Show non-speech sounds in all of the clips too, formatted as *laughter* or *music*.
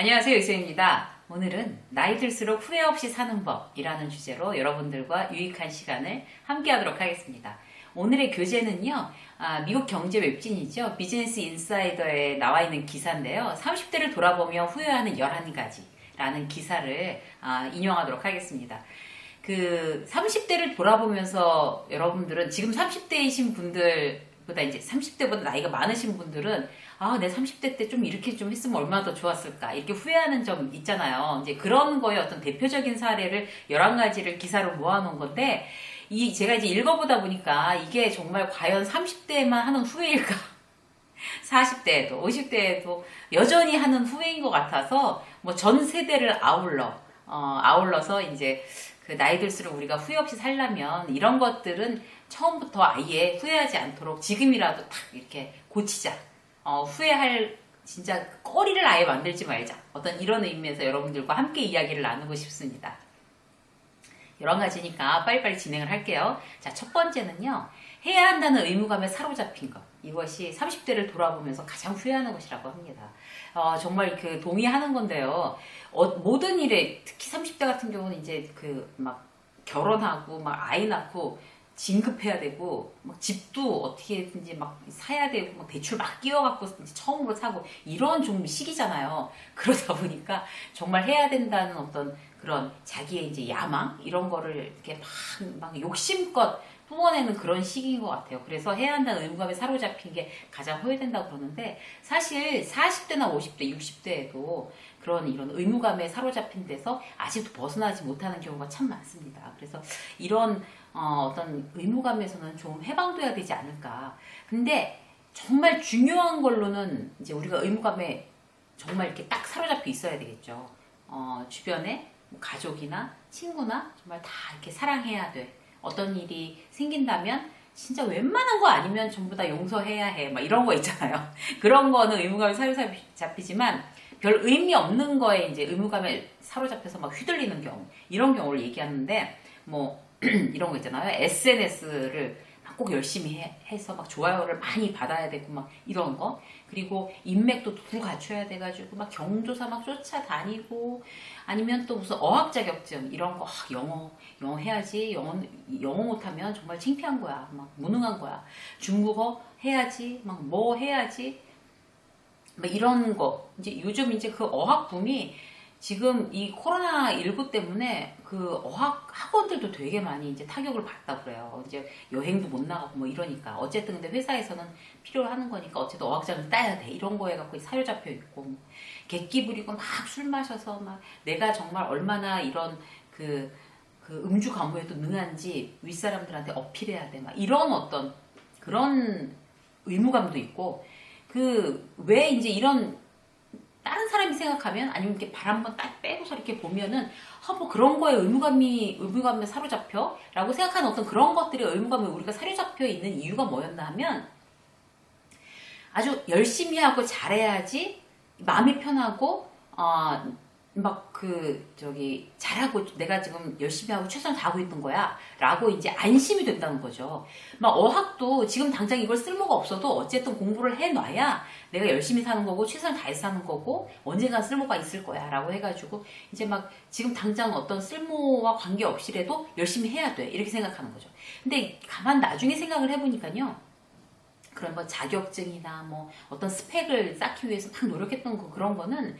안녕하세요, 유세입니다. 오늘은 나이 들수록 후회 없이 사는 법이라는 주제로 여러분들과 유익한 시간을 함께 하도록 하겠습니다. 오늘의 교재는요, 아, 미국 경제 웹진이죠. 비즈니스 인사이더에 나와 있는 기사인데요. 30대를 돌아보며 후회하는 11가지 라는 기사를 아, 인용하도록 하겠습니다. 그 30대를 돌아보면서 여러분들은 지금 30대이신 분들보다 이제 30대보다 나이가 많으신 분들은 아, 내 30대 때 좀 이렇게 좀 했으면 얼마나 더 좋았을까. 이렇게 후회하는 점 있잖아요. 이제 그런 거에 어떤 대표적인 사례를 11가지를 기사로 모아놓은 건데, 이, 제가 이제 읽어보다 보니까 이게 정말 과연 30대에만 하는 후회일까? *laughs* 40대에도, 50대에도 여전히 하는 후회인 것 같아서, 뭐 전 세대를 아울러, 어, 아울러서 이제 그 나이 들수록 우리가 후회 없이 살려면 이런 것들은 처음부터 아예 후회하지 않도록 지금이라도 딱 이렇게 고치자. 어, 후회할 진짜 꺼리를 아예 만들지 말자. 어떤 이런 의미에서 여러분들과 함께 이야기를 나누고 싶습니다. 여러 가지니까 빨리빨리 진행을 할게요. 자, 첫 번째는요. 해야 한다는 의무감에 사로잡힌 것. 이것이 30대를 돌아보면서 가장 후회하는 것이라고 합니다. 어, 정말 그 동의하는 건데요. 어, 모든 일에 특히 30대 같은 경우는 이제 그 막 결혼하고 막 아이 낳고 진급해야 되고 막 집도 어떻게든지 막 사야 되고 막 대출 막 끼워갖고 처음으로 사고 이런 좀 시기잖아요. 그러다 보니까 정말 해야 된다는 어떤 그런 자기의 이제 야망 이런 거를 이렇게 막, 막 욕심껏 뿜어내는 그런 시기인 것 같아요. 그래서 해야 한다는 의무감에 사로잡힌 게 가장 후회된다고 그러는데 사실 40대나 50대, 60대에도 그런 이런 의무감에 사로잡힌 데서 아직도 벗어나지 못하는 경우가 참 많습니다. 그래서 이런 어, 떤 의무감에서는 좀 해방돼야 되지 않을까. 근데 정말 중요한 걸로는 이제 우리가 의무감에 정말 이렇게 딱 사로잡혀 있어야 되겠죠. 어, 주변에 뭐 가족이나 친구나 정말 다 이렇게 사랑해야 돼. 어떤 일이 생긴다면 진짜 웬만한 거 아니면 전부 다 용서해야 해. 막 이런 거 있잖아요. *laughs* 그런 거는 의무감에 사로잡히지만 별 의미 없는 거에 이제 의무감에 사로잡혀서 막 휘둘리는 경우 이런 경우를 얘기하는데 뭐 *clears throat* 이런 거 있잖아요. SNS를 꼭 열심히 해, 서막 좋아요를 많이 받아야 되고 막 이런 거. 그리고 인맥도 두 갖춰야 돼가지고 막 경조사 막 쫓아다니고 아니면 또 무슨 어학 자격증 이런 거 아, 영어 영어 해야지. 영어 영어 못하면 정말 창피한 거야. 막 무능한 거야. 중국어 해야지. 막 뭐 해야지. 막 이런 거. 이제 요즘 이제 그 어학 붐이 지금 이 코로나 19 때문에 그 어학 학원들도 되게 많이 이제 타격을 받다 그래요. 이제 여행도 못 나가고 뭐 이러니까. 어쨌든 근데 회사에서는 필요로 하는 거니까 어쨌든 어학장을 따야 돼. 이런 거에 갖고 사료 잡혀 있고. 뭐 객기 부리고 막 술 마셔서 막 내가 정말 얼마나 이런 그, 그 음주 가무에도 능한지 윗사람들한테 어필해야 돼. 막 이런 어떤 그런 의무감도 있고 그 왜 이제 이런 다른 사람이 생각하면 아니면 이렇게 발 한번 딱 빼고서 이렇게 보면은 아, 뭐 그런 거에 의무감이 의무감에 사로잡혀 라고 생각하는 어떤 그런 것들이 의무감에 우리가 사로잡혀 있는 이유가 뭐였나 하면 아주 열심히 하고 잘해야지 마음이 편하고 어, 막 그 저기 잘하고 내가 지금 열심히 하고 최선을 다하고 있는 거야 라고 이제 안심이 된다는 거죠. 막 어학도 지금 당장 이걸 쓸모가 없어도 어쨌든 공부를 해놔야 내가 열심히 사는 거고 최선을 다해서 사는 거고 언젠가 쓸모가 있을 거야 라고 해가지고 이제 막 지금 당장 어떤 쓸모와 관계없이라도 열심히 해야 돼. 이렇게 생각하는 거죠. 근데 가만 나중에 생각을 해보니까요. 그런 뭐 자격증이나 뭐 어떤 스펙을 쌓기 위해서 막 노력했던 그 그런 거는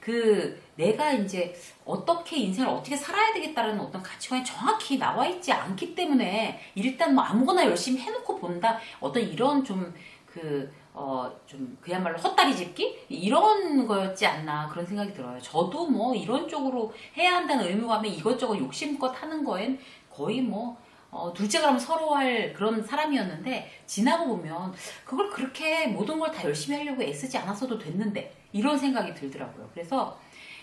그 내가 이제 어떻게 인생을 어떻게 살아야 되겠다라는 어떤 가치관이 정확히 나와 있지 않기 때문에 일단 뭐 아무거나 열심히 해놓고 본다 어떤 이런 좀그 어 좀 그야말로 헛다리 짚기 이런 거였지 않나 그런 생각이 들어요. 저도 뭐 이런 쪽으로 해야 한다는 의무감에 이것저것 욕심껏 하는 거엔 거의 뭐 어, 둘째 가면 서로 할 그런 사람이었는데 지나고 보면 그걸 그렇게 모든 걸 다 열심히 하려고 애쓰지 않았어도 됐는데 이런 생각이 들더라고요. 그래서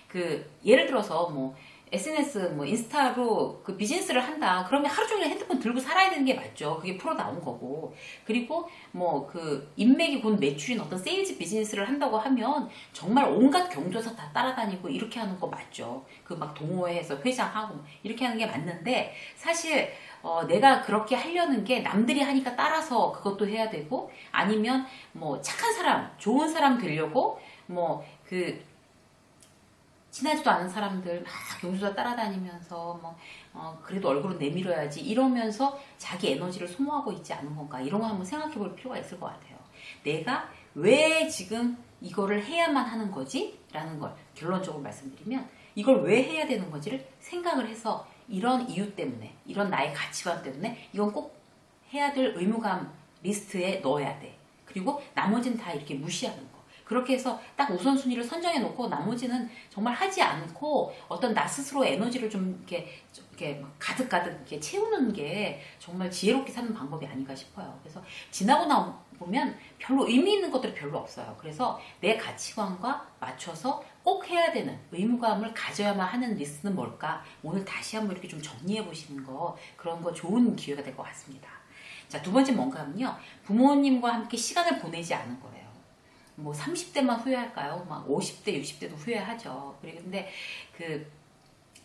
그 예를 들어서 뭐 SNS 뭐 인스타로 그 비즈니스를 한다. 그러면 하루 종일 핸드폰 들고 살아야 되는 게 맞죠. 그게 프로 나온 거고. 그리고 뭐 그 인맥이 곧 매출인 어떤 세일즈 비즈니스를 한다고 하면 정말 온갖 경조사 다 따라다니고 이렇게 하는 거 맞죠. 그 막 동호회에서 회장하고 이렇게 하는 게 맞는데 사실 어, 내가 그렇게 하려는 게 남들이 하니까 따라서 그것도 해야 되고 아니면 뭐 착한 사람, 좋은 사람 되려고 뭐 그 친하지도 않은 사람들 막 용수다 따라다니면서 뭐 어, 그래도 얼굴은 내밀어야지 이러면서 자기 에너지를 소모하고 있지 않은 건가 이런 거 한번 생각해 볼 필요가 있을 것 같아요. 내가 왜 지금 이거를 해야만 하는 거지? 라는 걸 결론적으로 말씀드리면 이걸 왜 해야 되는 건지를 생각을 해서 이런 이유 때문에 이런 나의 가치관 때문에 이건 꼭 해야 될 의무감 리스트에 넣어야 돼. 그리고 나머지는 다 이렇게 무시하는 거. 그렇게 해서 딱 우선순위를 선정해 놓고 나머지는 정말 하지 않고 어떤 나 스스로 에너지를 좀 이렇게, 좀 이렇게 막 가득가득 이렇게 채우는 게 정말 지혜롭게 사는 방법이 아닌가 싶어요. 그래서 지나고 나 보면 별로 의미 있는 것들이 별로 없어요. 그래서 내 가치관과 맞춰서 꼭 해야 되는 의무감을 가져야만 하는 리스트는 뭘까? 오늘 다시 한번 이렇게 좀 정리해 보시는 거 그런 거 좋은 기회가 될 것 같습니다. 자, 두 번째 뭔가 하면요. 부모님과 함께 시간을 보내지 않은 거예요. 뭐 30대만 후회할까요? 막 50대, 60대도 후회하죠. 그래 근데 그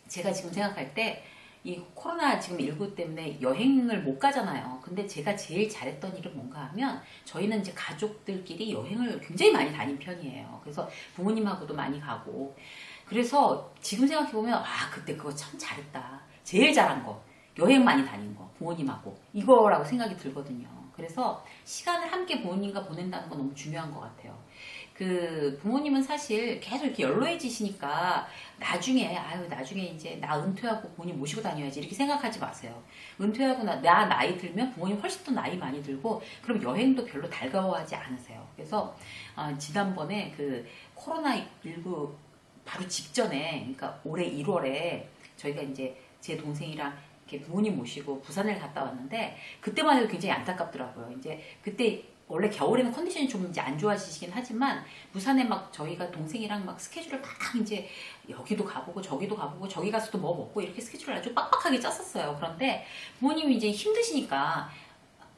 제가 지금 생각할 때 이 코로나 지금 19 때문에 여행을 못 가잖아요. 근데 제가 제일 잘했던 일은 뭔가 하면 저희는 이제 가족들끼리 여행을 굉장히 많이 다닌 편이에요. 그래서 부모님하고도 많이 가고 그래서 지금 생각해 보면 아 그때 그거 참 잘했다. 제일 잘한 거 여행 많이 다닌 거 부모님하고 이거라고 생각이 들거든요. 그래서 시간을 함께 부모님과 보낸다는 건 너무 중요한 것 같아요. 그 부모님은 사실 계속 이렇게 연로해지시니까 나중에 아유 나중에 이제 나 은퇴하고 부모님 모시고 다녀야지 이렇게 생각하지 마세요. 은퇴하고 나, 나 나이 들면 부모님 훨씬 더 나이 많이 들고 그럼 여행도 별로 달가워하지 않으세요. 그래서 아, 지난번에 그 코로나 19 바로 직전에 그러니까 올해 1월에 저희가 이제 제 동생이랑 이렇게 부모님 모시고 부산을 갔다 왔는데 그때만 해도 굉장히 안타깝더라고요. 이제 그때 원래 겨울에는 컨디션이 좀 이제 안 좋아지시긴 하지만 부산에 막 저희가 동생이랑 막 스케줄을 막 이제 여기도 가보고 저기도 가보고 저기 가서도 뭐 먹고 이렇게 스케줄을 아주 빡빡하게 짰었어요. 그런데 부모님이 이제 힘드시니까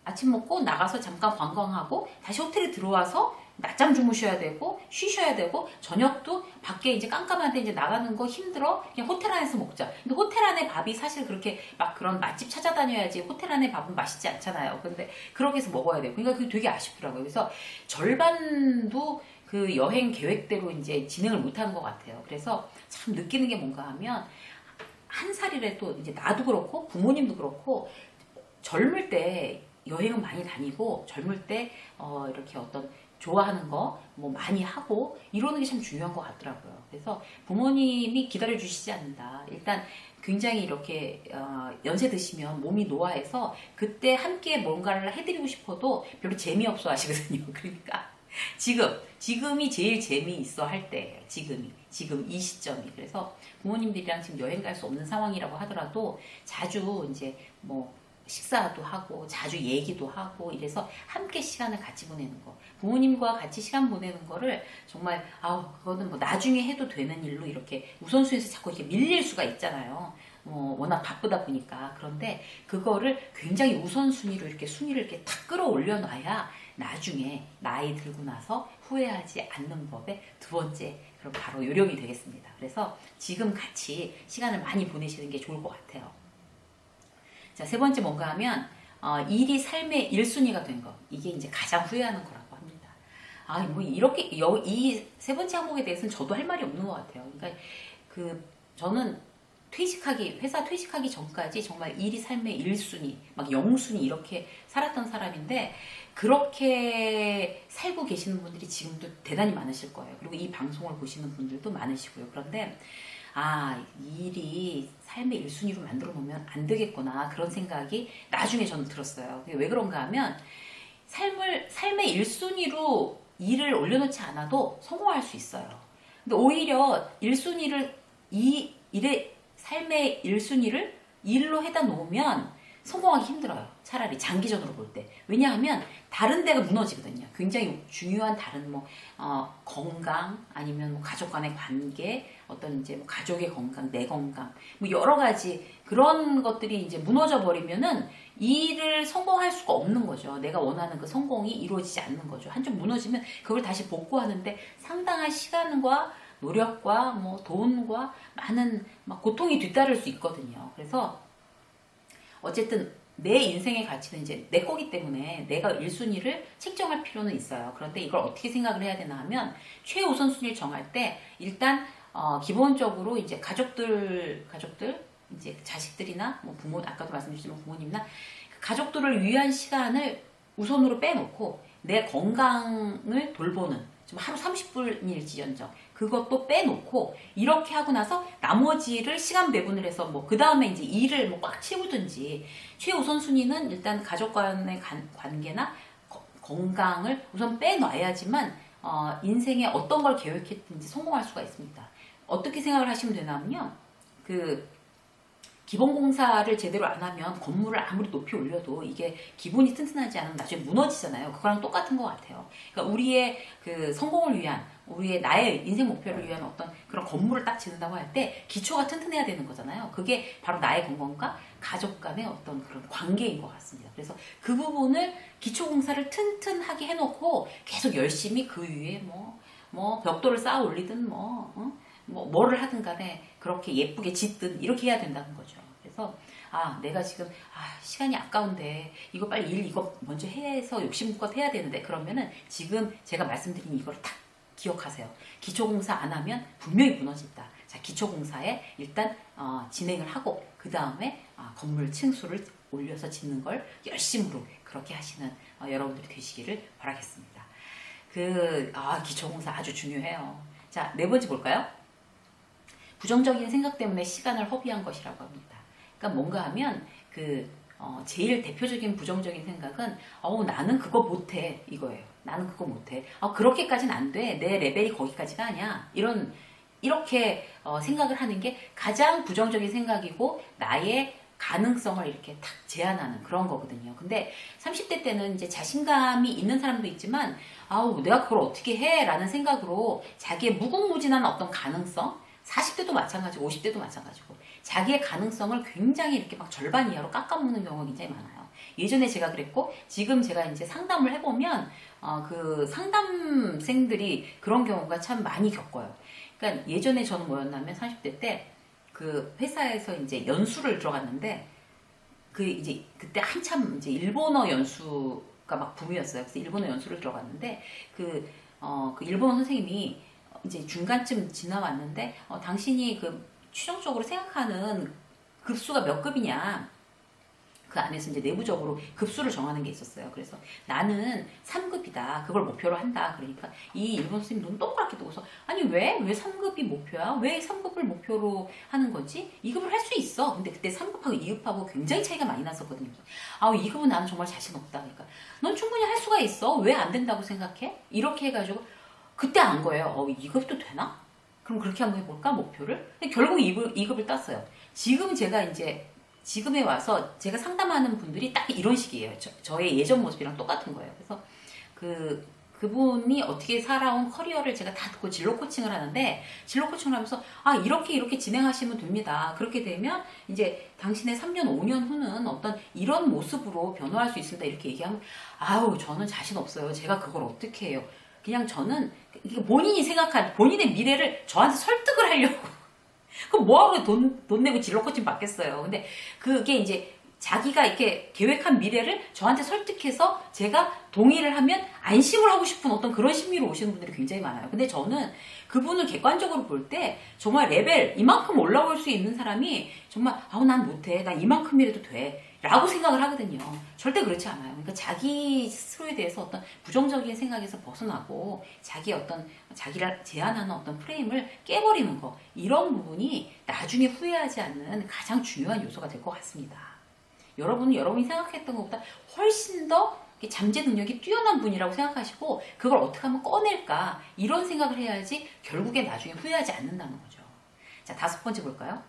아침 먹고 나가서 잠깐 관광하고 다시 호텔에 들어와서 낮잠 주무셔야 되고 쉬셔야 되고 저녁도 밖에 이제 깜깜한데 이제 나가는 거 힘들어 그냥 호텔 안에서 먹자. 근데 호텔 안에 밥이 사실 그렇게 막 그런 맛집 찾아다녀야지 호텔 안에 밥은 맛있지 않잖아요. 근데 그렇게 해서 먹어야 돼요. 그러니까 그게 되게 아쉽더라고요. 그래서 절반도 그 여행 계획대로 이제 진행을 못하는 것 같아요. 그래서 참 느끼는 게 뭔가 하면 한 살이라도 이제 나도 그렇고 부모님도 그렇고 젊을 때 여행은 많이 다니고 젊을 때 어, 이렇게 어떤 좋아하는 거 뭐 많이 하고 이러는 게 참 중요한 것 같더라고요. 그래서 부모님이 기다려 주시지 않는다. 일단 굉장히 이렇게 어, 연세 드시면 몸이 노화해서 그때 함께 뭔가를 해드리고 싶어도 별로 재미없어 하시거든요. *laughs* 그러니까 지금 지금이 제일 재미있어 할 때예요. 지금이 지금 이 시점이 그래서 부모님들이랑 지금 여행 갈 수 없는 상황이라고 하더라도 자주 이제 뭐 식사도 하고 자주 얘기도 하고 이래서 함께 시간을 같이 보내는 거. 부모님과 같이 시간 보내는 거를 정말 아우 그거는 뭐 나중에 해도 되는 일로 이렇게 우선순위에서 자꾸 이렇게 밀릴 수가 있잖아요. 뭐 워낙 바쁘다 보니까. 그런데 그거를 굉장히 우선순위로 이렇게 순위를 이렇게 탁 끌어올려 놔야 나중에 나이 들고 나서 후회하지 않는 법의 두 번째 그럼 바로 요령이 되겠습니다. 그래서 지금 같이 시간을 많이 보내시는 게 좋을 것 같아요 자, 세 번째 뭔가 하면, 어, 일이 삶의 1순위가 된 거. 이게 이제 가장 후회하는 거라고 합니다. 아, 뭐, 이렇게, 이 세 번째 항목에 대해서는 저도 할 말이 없는 것 같아요. 그러니까, 그, 저는 퇴직하기, 회사 퇴직하기 전까지 정말 일이 삶의 1순위, 막 0순위 이렇게 살았던 사람인데, 그렇게 살고 계시는 분들이 지금도 대단히 많으실 거예요. 그리고 이 방송을 보시는 분들도 많으시고요. 그런데, 아, 일이 삶의 1순위로 만들어 놓으면 안 되겠구나. 그런 생각이 나중에 저는 들었어요. 왜 그런가 하면 삶을, 삶의 1순위로 일을 올려놓지 않아도 성공할 수 있어요. 근데 오히려 1순위를, 이 일의 삶의 1순위를 일로 해다 놓으면 성공하기 힘들어요. 차라리 장기전으로 볼 때. 왜냐하면 다른 데가 무너지거든요. 굉장히 중요한 다른 뭐 어, 건강 아니면 뭐 가족 간의 관계, 어떤 이제 뭐 가족의 건강, 내 건강, 뭐 여러 가지 그런 것들이 이제 무너져 버리면은 일을 성공할 수가 없는 거죠. 내가 원하는 그 성공이 이루어지지 않는 거죠. 한쪽 무너지면 그걸 다시 복구하는데 상당한 시간과 노력과 뭐 돈과 많은 막 고통이 뒤따를 수 있거든요. 그래서 어쨌든 내 인생의 가치는 이제 내 거기 때문에 내가 1순위를 책정할 필요는 있어요. 그런데 이걸 어떻게 생각을 해야 되나 하면 최우선 순위를 정할 때 일단 어, 기본적으로 이제 가족들 가족들 이제 자식들이나 뭐 부모 아까도 말씀드렸지만 부모님이나 그 가족들을 위한 시간을 우선으로 빼놓고 내 건강을 돌보는 좀 하루 30분일지언정 그것도 빼놓고 이렇게 하고 나서 나머지를 시간 배분을 해서 뭐 그 다음에 이제 일을 뭐 꽉 채우든지 최우선 순위는 일단 가족 간의 관- 관계나 거- 건강을 우선 빼놔야지만 어, 인생에 어떤 걸 계획했든지 성공할 수가 있습니다. 어떻게 생각을 하시면 되냐면요. 그 기본 공사를 제대로 안 하면 건물을 아무리 높이 올려도 이게 기본이 튼튼하지 않으면 나중에 무너지잖아요. 그거랑 똑같은 것 같아요. 그러니까 우리의 그 성공을 위한 우리의 나의 인생 목표를 위한 어떤 그런 건물을 딱 짓는다고 할 때 기초가 튼튼해야 되는 거잖아요. 그게 바로 나의 건강과 가족 간의 어떤 그런 관계인 것 같습니다. 그래서 그 부분을 기초 공사를 튼튼하게 해놓고 계속 열심히 그 위에 뭐, 뭐 벽돌을 쌓아 올리든 뭐, 어? 뭐 뭐를 하든 간에 그렇게 예쁘게 짓든 이렇게 해야 된다는 거죠. 그래서 아 내가 지금 아 시간이 아까운데 이거 빨리 일 이거 먼저 해서 욕심껏 해야 되는데 그러면은 지금 제가 말씀드린 이거를 딱 기억하세요. 기초공사 안 하면 분명히 무너진다. 자 기초공사에 일단 어, 진행을 하고 그 다음에 아, 건물 층수를 올려서 짓는 걸 열심으로 그렇게 하시는 어, 여러분들이 되시기를 바라겠습니다. 그 아, 기초공사 아주 중요해요. 자 네 번째 볼까요? 부정적인 생각 때문에 시간을 허비한 것이라고 합니다. 그러니까 뭔가 하면 그 어, 제일 대표적인 부정적인 생각은 어우 나는 그거 못해 이거예요. 나는 그거 못해. 아 그렇게까지는 안 돼. 내 레벨이 거기까지가 아니야. 이런 이렇게 어, 생각을 하는 게 가장 부정적인 생각이고 나의 가능성을 이렇게 탁 제한하는 그런 거거든요. 근데 30대 때는 이제 자신감이 있는 사람도 있지만 아우 내가 그걸 어떻게 해? 라는 생각으로 자기의 무궁무진한 어떤 가능성 40대도 마찬가지고 50대도 마찬가지고 자기의 가능성을 굉장히 이렇게 막 절반 이하로 깎아먹는 경우가 굉장히 많아요. 예전에 제가 그랬고 지금 제가 이제 상담을 해보면 어, 그 상담생들이 그런 경우가 참 많이 겪어요. 그러니까 예전에 저는 뭐였냐면 30대 때 그 회사에서 이제 연수를 들어갔는데 그 이제 그때 한참 이제 일본어 연수가 막 붐이었어요. 그래서 일본어 연수를 들어갔는데 그, 어, 그 일본어 선생님이 이제 중간쯤 지나왔는데 어, 당신이 그 추정적으로 생각하는 급수가 몇 급이냐 그 안에서 이제 내부적으로 급수를 정하는 게 있었어요. 그래서 나는 3급이다. 그걸 목표로 한다. 그러니까 이 일본 선생님 눈 동그랗게 뜨고서 아니 왜? 왜 3급이 목표야? 왜 3급을 목표로 하는 거지? 2급을 할 수 있어. 근데 그때 3급하고 2급하고 굉장히 차이가 많이 났었거든요. 아, 2급은 나는 정말 자신 없다. 그러니까 넌 충분히 할 수가 있어. 왜 안 된다고 생각해? 이렇게 해가지고 그때 안 거예요. 어, 2급도 되나? 그럼 그렇게 한번 해볼까? 목표를? 결국 2급, 2급을 땄어요. 지금 제가 이제 지금에 와서 제가 상담하는 분들이 딱 이런 식이에요. 저, 의 예전 모습이랑 똑같은 거예요. 그래서 그 그분이 어떻게 살아온 커리어를 제가 다 듣고 진로 코칭을 하는데 진로 코칭을 하면서 아 이렇게 이렇게 진행하시면 됩니다. 그렇게 되면 이제 당신의 3년 5년 후는 어떤 이런 모습으로 변화할 수 있습니다. 이렇게 얘기하면 아우 저는 자신 없어요. 제가 그걸 어떻게 해요? 그냥 저는 본인이 생각한 본인의 미래를 저한테 설득을 하려고 *laughs* 그럼 뭐하러 돈, 돈 내고 코칭 받겠어요. 근데 그게 이제 자기가 이렇게 계획한 미래를 저한테 설득해서 제가 동의를 하면 안심을 하고 싶은 어떤 그런 심리로 오시는 분들이 굉장히 많아요. 근데 저는 그분을 객관적으로 볼 때 정말 레벨 이만큼 올라올 수 있는 사람이 정말 아우 난 못해. 난 이만큼이라도 돼. 라고 생각을 하거든요. 절대 그렇지 않아요. 그러니까 자기 스스로에 대해서 어떤 부정적인 생각에서 벗어나고 자기 어떤 자기를 제한하는 어떤 프레임을 깨버리는 거 이런 부분이 나중에 후회하지 않는 가장 중요한 요소가 될 것 같습니다. 여러분은 여러분이 생각했던 것보다 훨씬 더 잠재 능력이 뛰어난 분이라고 생각하시고 그걸 어떻게 하면 꺼낼까 이런 생각을 해야지 결국에 나중에 후회하지 않는다는 거죠. 자 다섯 번째 볼까요?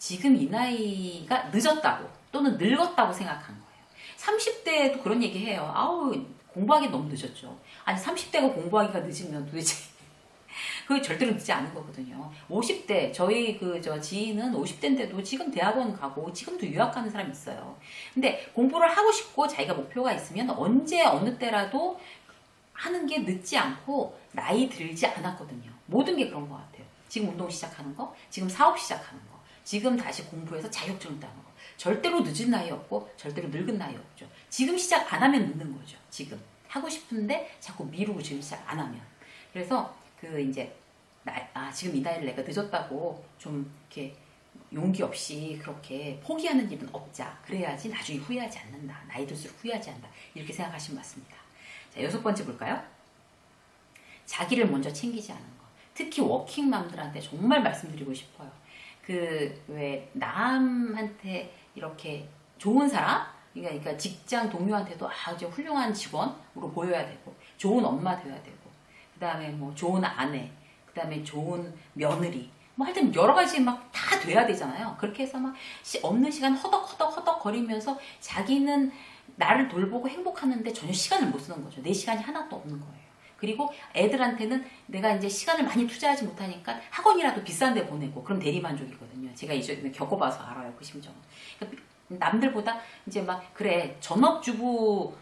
지금 이 나이가 늦었다고 또는 늙었다고 생각한 거예요. 30대에도 그런 얘기 해요. 아우 공부하기 너무 늦었죠. 아니 30대가 공부하기가 늦으면 도대체 *laughs* 그게 절대로 늦지 않은 거거든요. 50대 저희 그 저 지인은 50대인데도 지금 대학원 가고 지금도 유학하는 사람이 있어요. 근데 공부를 하고 싶고 자기가 목표가 있으면 언제 어느 때라도 하는 게 늦지 않고 나이 들지 않았거든요. 모든 게 그런 것 같아요. 지금 운동 시작하는 거, 지금 사업 시작하는 거, 지금 다시 공부해서 자격증 따는 거. 절대로 늦은 나이 없고 절대로 늙은 나이 없죠. 지금 시작 안 하면 늦는 거죠. 지금 하고 싶은데 자꾸 미루고 지금 시작 안 하면. 그래서 그 이제 나, 아, 지금 이 나이를 내가 늦었다고 좀 이렇게 용기 없이 그렇게 포기하는 일은 없자. 그래야지 나중에 후회하지 않는다. 나이 들수록 후회하지 않는다. 이렇게 생각하시면 맞습니다. 자, 여섯 번째 볼까요? 자기를 먼저 챙기지 않은 거. 특히 워킹맘들한테 정말 말씀드리고 싶어요. 그 왜 남한테 이렇게 좋은 사람, 그러니까 직장 동료한테도 아주 훌륭한 직원으로 보여야 되고 좋은 엄마 되어야 되고 그 다음에 뭐 좋은 아내, 그 다음에 좋은 며느리. 뭐 하여튼 여러 가지 막 다 돼야 되잖아요. 그렇게 해서 막 시- 없는 시간 허덕허덕 허덕 거리면서 자기는 나를 돌보고 행복하는데 전혀 시간을 못 쓰는 거죠. 내 시간이 하나도 없는 거예요. 그리고 애들한테는 내가 이제 시간을 많이 투자하지 못하니까 학원이라도 비싼 데 보내고 그럼 대리만족이거든요. 제가 이전에 겪어봐서 알아요. 그 심정은. 그러니까 남들보다 이제 막 그래 전업주부가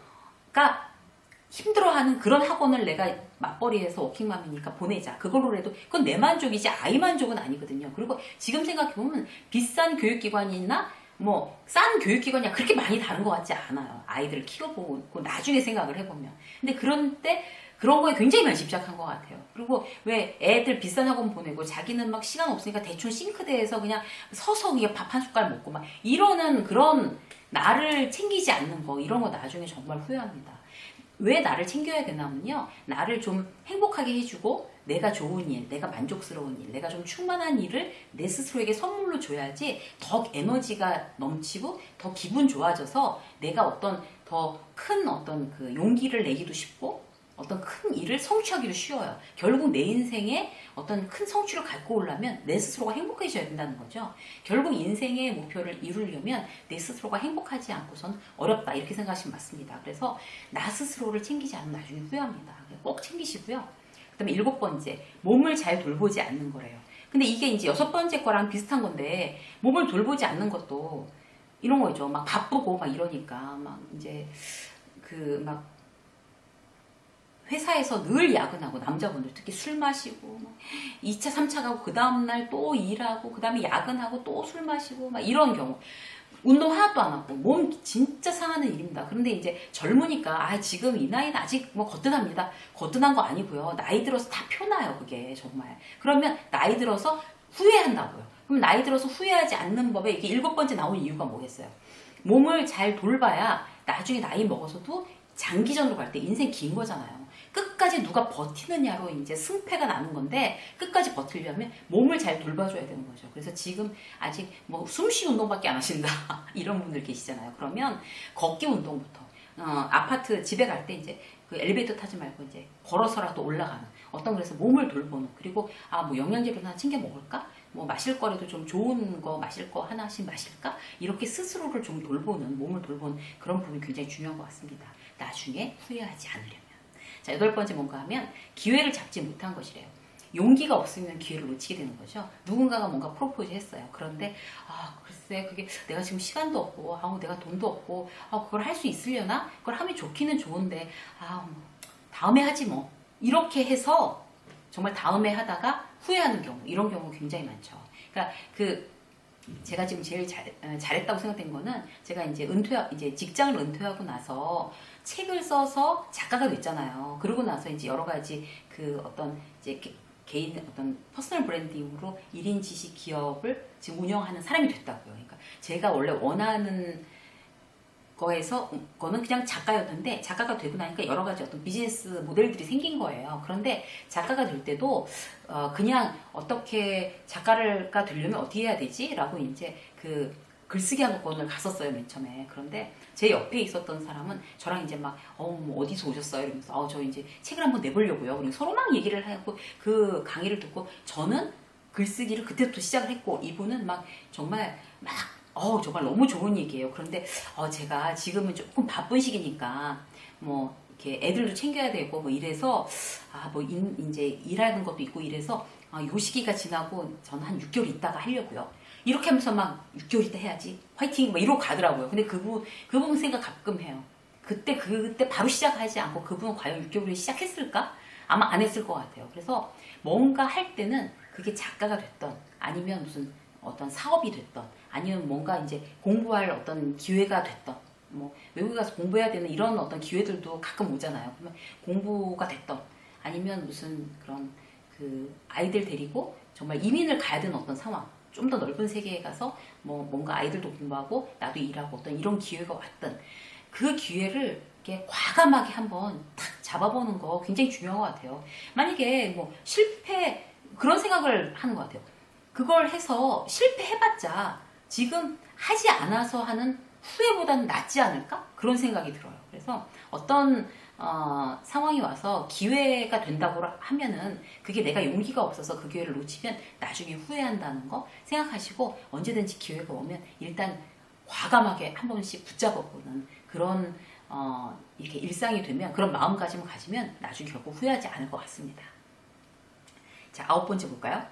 힘들어하는 그런 학원을 내가 맞벌이해서 워킹맘이니까 보내자. 그걸로라도 그건 내 만족이지 아이 만족은 아니거든요. 그리고 지금 생각해 보면 비싼 교육기관이나 뭐싼 교육기관이 그렇게 많이 다른 것 같지 않아요. 아이들을 키워보고 나중에 생각을 해보면. 근데 그런 때 그런 거에 굉장히 많이 집착한 것 같아요. 그리고 왜 애들 비싼 학원 보내고 자기는 막 시간 없으니까 대충 싱크대에서 그냥 서서 그냥 밥 한 숟갈 먹고 막 이러는 그런 나를 챙기지 않는 거 이런 거 나중에 정말 후회합니다. 왜 나를 챙겨야 되냐면요. 나를 좀 행복하게 해주고 내가 좋은 일, 내가 만족스러운 일, 내가 좀 충만한 일을 내 스스로에게 선물로 줘야지 더 에너지가 넘치고 더 기분 좋아져서 내가 어떤 더 큰 어떤 그 용기를 내기도 쉽고 어떤 큰 일을 성취하기도 쉬워요. 결국 내 인생에 어떤 큰 성취를 갖고 오려면 내 스스로가 행복해져야 된다는 거죠. 결국 인생의 목표를 이루려면 내 스스로가 행복하지 않고선 어렵다 이렇게 생각하시면 맞습니다. 그래서 나 스스로를 챙기지 않으면 나중에 후회합니다. 꼭 챙기시고요. 그 다음에 일곱 번째 몸을 잘 돌보지 않는 거래요. 근데 이게 이제 여섯 번째 거랑 비슷한 건데 몸을 돌보지 않는 것도 이런 거죠. 막 바쁘고 막 이러니까 막 이제 그막 회사에서 늘 야근하고 남자분들 특히 술 마시고 막 2차 3차 가고 그 다음날 또 일하고 그 다음에 야근하고 또 술 마시고 막 이런 경우 운동 하나도 안 하고 몸 진짜 상하는 일입니다. 그런데 이제 젊으니까 아 지금 이 나이는 아직 뭐 거뜬합니다. 거뜬한 거 아니고요. 나이 들어서 다 표나요 그게 정말. 그러면 나이 들어서 후회한다고요. 그럼 나이 들어서 후회하지 않는 법에 이게 일곱 번째 나온 이유가 뭐겠어요? 몸을 잘 돌봐야 나중에 나이 먹어서도 장기전으로 갈 때 인생 긴 거잖아요. 끝까지 누가 버티느냐로 이제 승패가 나는 건데 끝까지 버티려면 몸을 잘 돌봐줘야 되는 거죠. 그래서 지금 아직 뭐 숨쉬기 운동밖에 안 하신다 *laughs* 이런 분들 계시잖아요. 그러면 걷기 운동부터 어, 아파트 집에 갈 때 이제 그 엘리베이터 타지 말고 이제 걸어서라도 올라가는 어떤 그래서 몸을 돌보는 그리고 아 뭐 영양제를 하나 챙겨 먹을까 뭐 마실 거라도 좀 좋은 거 마실 거 하나씩 마실까 이렇게 스스로를 좀 돌보는 몸을 돌보는 그런 부분이 굉장히 중요한 것 같습니다. 나중에 후회하지 않으려면. 자, 여덟 번째 뭔가 하면 기회를 잡지 못한 것이래요. 용기가 없으면 기회를 놓치게 되는 거죠. 누군가가 뭔가 프로포즈 했어요. 그런데, 아, 글쎄, 그게 내가 지금 시간도 없고, 아우, 내가 돈도 없고, 아, 그걸 할 수 있으려나? 그걸 하면 좋기는 좋은데, 아, 뭐, 다음에 하지 뭐. 이렇게 해서 정말 다음에 하다가 후회하는 경우, 이런 경우 굉장히 많죠. 그러니까 그, 제가 지금 제일 잘, 어, 잘했다고 생각된 거는 제가 이제 은퇴, 이제 직장을 은퇴하고 나서 책을 써서 작가가 됐잖아요. 그러고 나서 이제 여러 가지 그 어떤 이제 개- 개인 어떤 퍼스널 브랜딩으로 1인 지식 기업을 지금 운영하는 사람이 됐다고요. 그러니까 제가 원래 원하는 거에서 거는 그냥 작가였는데 작가가 되고 나니까 여러 가지 어떤 비즈니스 모델들이 생긴 거예요. 그런데 작가가 될 때도 어 그냥 어떻게 작가가 되려면 어떻게 해야 되지?라고 이제 그 글쓰기 학원을 갔었어요 맨 처음에. 그런데 제 옆에 있었던 사람은 저랑 이제 막 어, 뭐 어디서 오셨어요? 이러면서 어, 저 이제 책을 한번 내보려고요. 그리고 서로 막 얘기를 하고 그 강의를 듣고 저는 글쓰기를 그때부터 시작을 했고 이분은 막 정말 막 어, 정말 너무 좋은 얘기예요. 그런데 어, 제가 지금은 조금 바쁜 시기니까 뭐 이렇게 애들도 챙겨야 되고 뭐 이래서 아, 뭐 인, 이제 일하는 것도 있고 이래서 아, 요 시기가 지나고 저는 한 6개월 있다가 하려고요. 이렇게 하면서 막 6개월 있다 해야지. 화이팅! 막 이러고 가더라고요. 근데 그분, 그 부분 생각 가끔 해요. 그때, 그때 바로 시작하지 않고 그분은 과연 6개월에 시작했을까? 아마 안 했을 것 같아요. 그래서 뭔가 할 때는 그게 작가가 됐던 아니면 무슨 어떤 사업이 됐던 아니면 뭔가 이제 공부할 어떤 기회가 됐던 뭐 외국에 가서 공부해야 되는 이런 어떤 기회들도 가끔 오잖아요. 그러면 공부가 됐던 아니면 무슨 그런 그 아이들 데리고 정말 이민을 가야 되는 어떤 상황, 좀 더 넓은 세계에 가서 뭐 뭔가 아이들도 공부하고 나도 일하고 어떤 이런 기회가 왔던 그 기회를 이렇게 과감하게 한번 탁 잡아보는 거 굉장히 중요한 것 같아요. 만약에 뭐 실패 그런 생각을 하는 것 같아요. 그걸 해서 실패해봤자 지금 하지 않아서 하는 후회보다는 낫지 않을까? 그런 생각이 들어요. 그래서 어떤 어, 상황이 와서 기회가 된다고 하면은 그게 내가 용기가 없어서 그 기회를 놓치면 나중에 후회한다는 거 생각하시고 언제든지 기회가 오면 일단 과감하게 한 번씩 붙잡아보는 그런 어, 이렇게 일상이 되면 그런 마음가짐을 가지면 나중에 결국 후회하지 않을 것 같습니다. 자 아홉 번째 볼까요?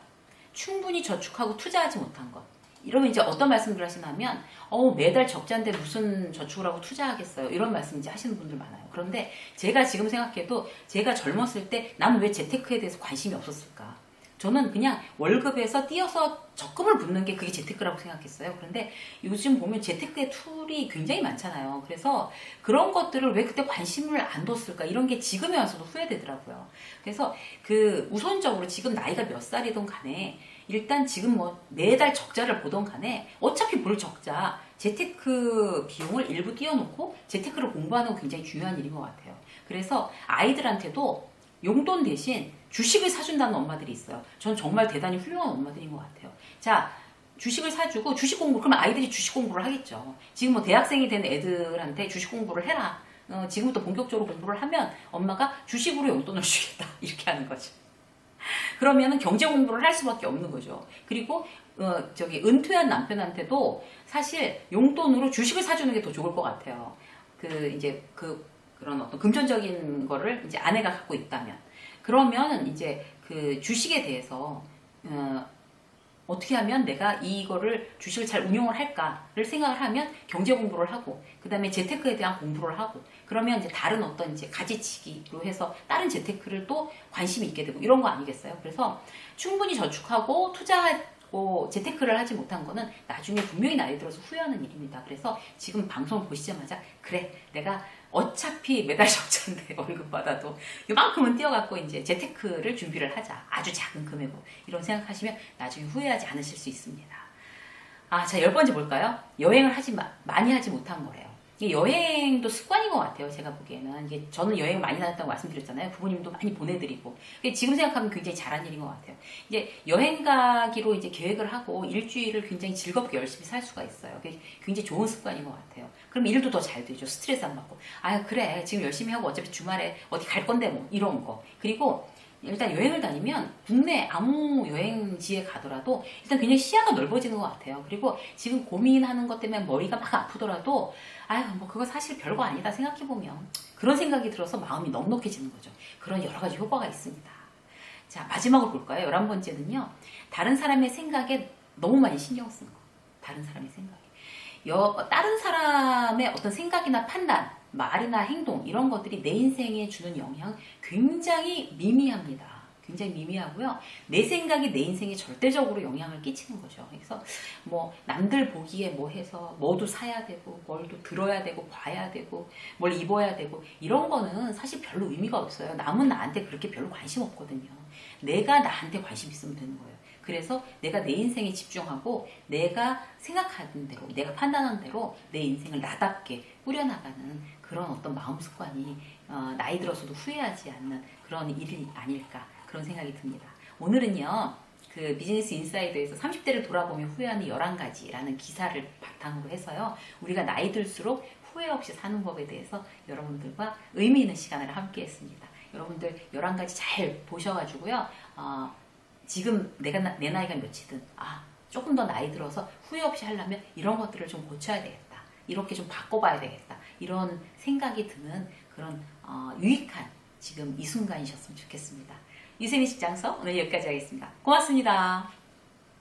충분히 저축하고 투자하지 못한 것. 이러면 이제 어떤 말씀들 하시냐면, 어, 매달 적자인데 무슨 저축을 하고 투자하겠어요? 이런 말씀 이제 하시는 분들 많아요. 그런데 제가 지금 생각해도 제가 젊었을 때 나는 왜 재테크에 대해서 관심이 없었을까? 저는 그냥 월급에서 띄어서 적금을 붓는 게 그게 재테크라고 생각했어요. 그런데 요즘 보면 재테크의 툴이 굉장히 많잖아요. 그래서 그런 것들을 왜 그때 관심을 안 뒀을까? 이런 게 지금에 와서도 후회되더라고요. 그래서 그 우선적으로 지금 나이가 몇 살이든 간에 일단 지금 뭐 매달 적자를 보던 간에 어차피 뭘 적자 재테크 비용을 일부 띄워놓고 재테크를 공부하는 건 굉장히 중요한 일인 것 같아요. 그래서 아이들한테도 용돈 대신 주식을 사준다는 엄마들이 있어요. 전 정말 대단히 훌륭한 엄마들인 것 같아요. 자, 주식을 사주고 주식 공부, 그러면 아이들이 주식 공부를 하겠죠. 지금 뭐 대학생이 된 애들한테 주식 공부를 해라. 어, 지금부터 본격적으로 공부를 하면 엄마가 주식으로 용돈을 *laughs* 주겠다. 이렇게 하는 거죠. 그러면은 경제 공부를 할 수밖에 없는 거죠. 그리고 어, 저기 은퇴한 남편한테도 사실 용돈으로 주식을 사주는 게 더 좋을 것 같아요. 그 이제 그 그런 어떤 금전적인 거를 이제 아내가 갖고 있다면 그러면 이제 그 주식에 대해서 어, 어떻게 하면 내가 이거를 주식을 잘 운용을 할까를 생각을 하면 경제 공부를 하고 그 다음에 재테크에 대한 공부를 하고 그러면 이제 다른 어떤 이제 가지치기로 해서 다른 재테크를 또 관심이 있게 되고 이런 거 아니겠어요? 그래서 충분히 저축하고 투자하고 재테크를 하지 못한 거는 나중에 분명히 나이 들어서 후회하는 일입니다. 그래서 지금 방송 보시자마자 그래 내가 어차피 매달 *laughs* 적자인데 월급 받아도 이만큼은 띄어갖고 이제 재테크를 준비를 하자. 아주 작은 금액으로. 이런 생각하시면 나중에 후회하지 않으실 수 있습니다. 아, 자, 열 번째 볼까요? 여행을 하지, 마, 많이 하지 못한 거래요. 여행도 습관인 것 같아요. 제가 보기에는. 이게 저는 여행을 많이 다녔다고 말씀드렸잖아요. 부모님도 많이 보내드리고. 지금 생각하면 굉장히 잘한 일인 것 같아요. 이제 여행 가기로 이제 계획을 하고 일주일을 굉장히 즐겁게 열심히 살 수가 있어요. 굉장히 좋은 습관인 것 같아요. 그럼 일도 더 잘 되죠. 스트레스 안 받고. 아, 그래. 지금 열심히 하고 어차피 주말에 어디 갈 건데 뭐. 이런 거. 그리고 일단 여행을 다니면 국내 아무 여행지에 가더라도 일단 굉장히 시야가 넓어지는 것 같아요. 그리고 지금 고민하는 것 때문에 머리가 막 아프더라도 아유 뭐 그거 사실 별거 아니다 생각해보면 그런 생각이 들어서 마음이 넉넉해지는 거죠. 그런 여러 가지 효과가 있습니다. 자 마지막으로 볼까요? 열한 번째는요. 다른 사람의 생각에 너무 많이 신경 쓰는 거. 다른 사람의 생각에. 여, 다른 사람의 어떤 생각이나 판단, 말이나 행동 이런 것들이 내 인생에 주는 영향 굉장히 미미합니다. 굉장히 미미하고요. 내 생각이 내 인생에 절대적으로 영향을 끼치는 거죠. 그래서 뭐 남들 보기에 뭐 해서 뭐도 사야 되고 뭘도 들어야 되고 봐야 되고 뭘 입어야 되고 이런 거는 사실 별로 의미가 없어요. 남은 나한테 그렇게 별로 관심 없거든요. 내가 나한테 관심 있으면 되는 거예요. 그래서 내가 내 인생에 집중하고 내가 생각하는 대로, 내가 판단하는 대로 내 인생을 나답게 꾸려나가는 그런 어떤 마음 습관이 어, 나이 들어서도 후회하지 않는 그런 일이 아닐까 그런 생각이 듭니다. 오늘은요. 그 비즈니스 인사이드에서 30대를 돌아보며 후회하는 11가지라는 기사를 바탕으로 해서요. 우리가 나이 들수록 후회 없이 사는 법에 대해서 여러분들과 의미 있는 시간을 함께 했습니다. 여러분들 11가지 잘 보셔가지고요. 어, 지금 내가 나- 내 나이가 몇이든 아 조금 더 나이 들어서 후회 없이 하려면 이런 것들을 좀 고쳐야 되겠다. 이렇게 좀 바꿔봐야 되겠다. 이런 생각이 드는 그런 어, 유익한 지금 이 순간이셨으면 좋겠습니다. 유세미 직장서 오늘 여기까지 하겠습니다. 고맙습니다.